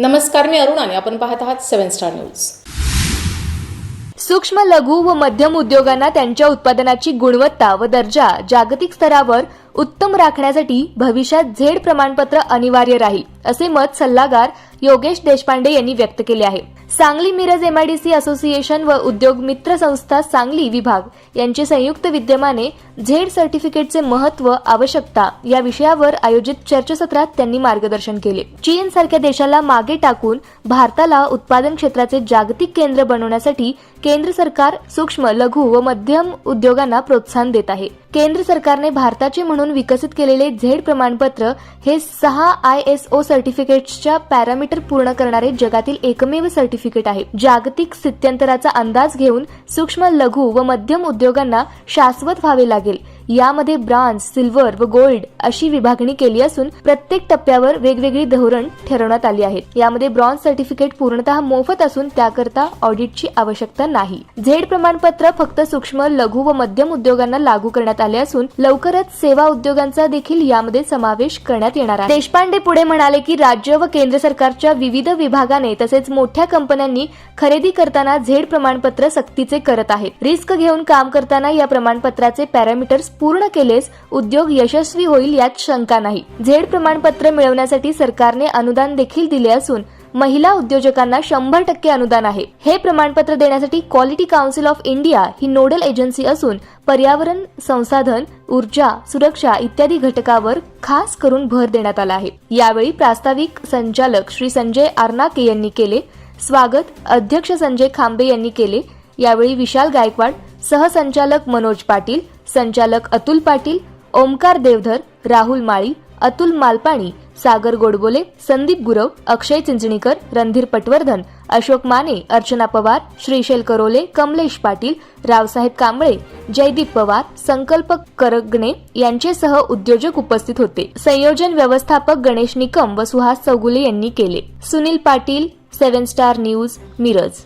नमस्कार मी अरुण आणि आपण पाहत आहात सेव्हन स्टार न्यूज. सूक्ष्म लघु व मध्यम उद्योगांना त्यांच्या उत्पादनाची गुणवत्ता व दर्जा जागतिक स्तरावर उत्तम राखण्यासाठी भविष्यात झेड प्रमाणपत्र अनिवार्य राहील असे मत सल्लागार योगेश देशपांडे यांनी व्यक्त केले आहे. सांगली मिरज एमआयडीसी असोसिएशन व उद्योग मित्र संस्था सांगली विभाग यांचे संयुक्त विद्यमाने झेड सर्टिफिकेटचे महत्त्व आवश्यकता या विषयावर आयोजित चर्चासत्रात त्यांनी मार्गदर्शन केले. चीन सारख्या देशाला मागे टाकून भारताला उत्पादन क्षेत्राचे जागतिक केंद्र बनवण्यासाठी केंद्र सरकार सूक्ष्म लघु व मध्यम उद्योगांना प्रोत्साहन देत आहे. केंद्र सरकारने भारताचे म्हणून विकसित केलेले झेड प्रमाणपत्र हे सहा आय एस ओ सर्टिफिकेट्सच्या पॅरामीटर पूर्ण करणारे जगातील एकमेव सर्टिफिकेट आहे. जागतिक स्थित्यंतराचा अंदाज घेऊन सूक्ष्म लघु व मध्यम उद्योगांना शाश्वत व्हावे लागेल. यामध्ये ब्रांज सिल्वर व गोल्ड अशी विभागणी केली असून प्रत्येक टप्प्यावर वेगवेगळी धोरण ठरवण्यात आली आहेत यामध्ये ब्रॉन्झ सर्टिफिकेट पूर्णतः मोफत असून त्याकरता ऑडिटची आवश्यकता नाही. झेड प्रमाणपत्र फक्त सूक्ष्म लघु व मध्यम उद्योगांना लागू करण्यात आले असून लवकरच सेवा उद्योगांचा देखील यामध्ये समावेश करण्यात येणार आहे. देशपांडे पुढे म्हणाले की राज्य व केंद्र सरकारच्या विविध विभागाने तसेच मोठ्या कंपन्यांनी खरेदी करताना झेड प्रमाणपत्र सक्तीचे करत आहेत रिस्क घेऊन काम करताना या प्रमाणपत्राचे पॅरामीटर्स पूर्ण केलेस उद्योग यशस्वी होईल यात शंका नाही. झेड प्रमाणपत्र मिळवण्यासाठी सरकारने अनुदान देखील दिले असून महिला उद्योजकांना शंभर टक्के अनुदान आहे. हे प्रमाणपत्र देण्यासाठी क्वालिटी काउन्सिल ऑफ इंडिया ही नोडल एजन्सी असून पर्यावरण संसाधन ऊर्जा सुरक्षा इत्यादी घटकावर खास करून भर देण्यात आला आहे. यावेळी प्रास्ताविक संचालक श्री संजय आर्नाके यांनी केले स्वागत अध्यक्ष संजय खांबे यांनी केले यावेळी विशाल गायकवाड सहसंचालक मनोज पाटील संचालक अतुल पाटील ओमकार देवधर राहुल माळी अतुल मालपाणी सागर गोडबोले संदीप गुरव अक्षय चिंचणीकर रणधीर पटवर्धन अशोक माने अर्चना पवार श्रीशैल करोले कमलेश पाटील रावसाहेब कांबळे जयदीप पवार संकल्प करगणे यांचेसह उद्योजक उपस्थित होते. संयोजन व्यवस्थापक गणेश निकम व सुहास चौगुले यांनी केले. Sunil Patil seven star news Miraj.